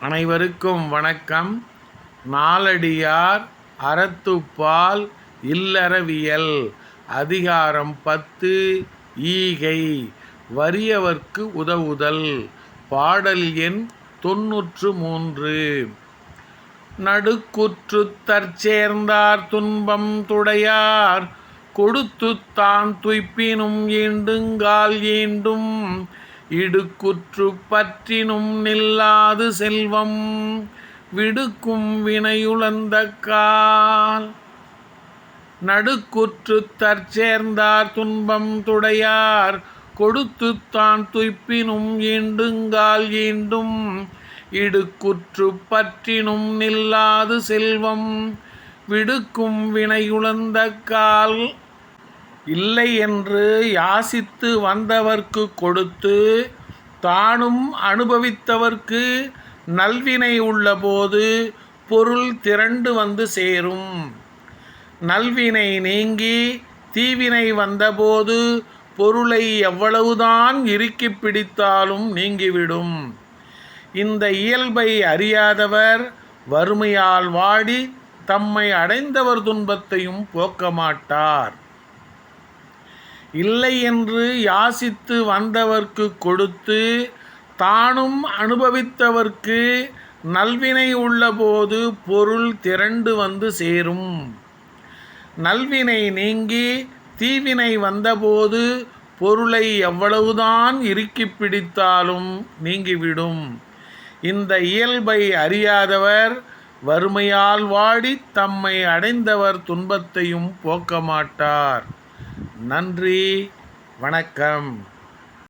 அனைவருக்கும் வணக்கம். நாலடியார் அறத்துப்பால் இல்லறவியல். அதிகாரம் பத்து ஈகை. வறியவர்க்கு உதவுதல். பாடல் எண் தொன்னூற்று மூன்று. நடுக்குற்றுத் தற்சேர்ந்தார் துன்பம் துடையார். கொடுத்து தான் துய்ப்பினும் ஈண்டுங்கால் ஈண்டும். இடுக்குற்று பற்றினும் நில்லாது செல்வம் விடுக்கும் வினையுழந்த கால். நடுக்குற்றுத் தற்சேர்ந்தார் துன்பம் துடையார் கொடுத்து தான் துய்ப்பினும் ஈண்டுங்கால் ஈண்டும். இடுக்குற்று பற்றினும் நில்லாது செல்வம் விடுக்கும் வினையுழந்த கால். இல்லை என்று யாசித்து வந்தவர்க்கு கொடுத்து தானும் அனுபவித்தவர்க்கு நல்வினை உள்ளபோது பொருள் திரண்டு வந்து சேரும். நல்வினை நீங்கி தீவினை வந்தபோது பொருளை எவ்வளவுதான் இறுக்கிப் பிடித்தாலும் நீங்கிவிடும். இந்த இயல்பை அறியாதவர் வறுமையால் வாடி தம்மை அடைந்தவர் துன்பத்தையும் போக்க மாட்டார் இல்லை என்று யாசித்து வந்தவர்க்கு கொடுத்து தானும் அனுபவித்தவர்க்கு நல்வினை உள்ளபோது பொருள் திரண்டு வந்து சேரும். நல்வினை நீங்கி தீவினை வந்தபோது பொருளை எவ்வளவுதான் இறுக்கி பிடித்தாலும் நீங்கிவிடும். இந்த இயல்பை அறியாதவர் வறுமையால் வாடி தம்மை அடைந்தவர் துன்பத்தையும் போக்க மாட்டார். நன்றி வணக்கம்.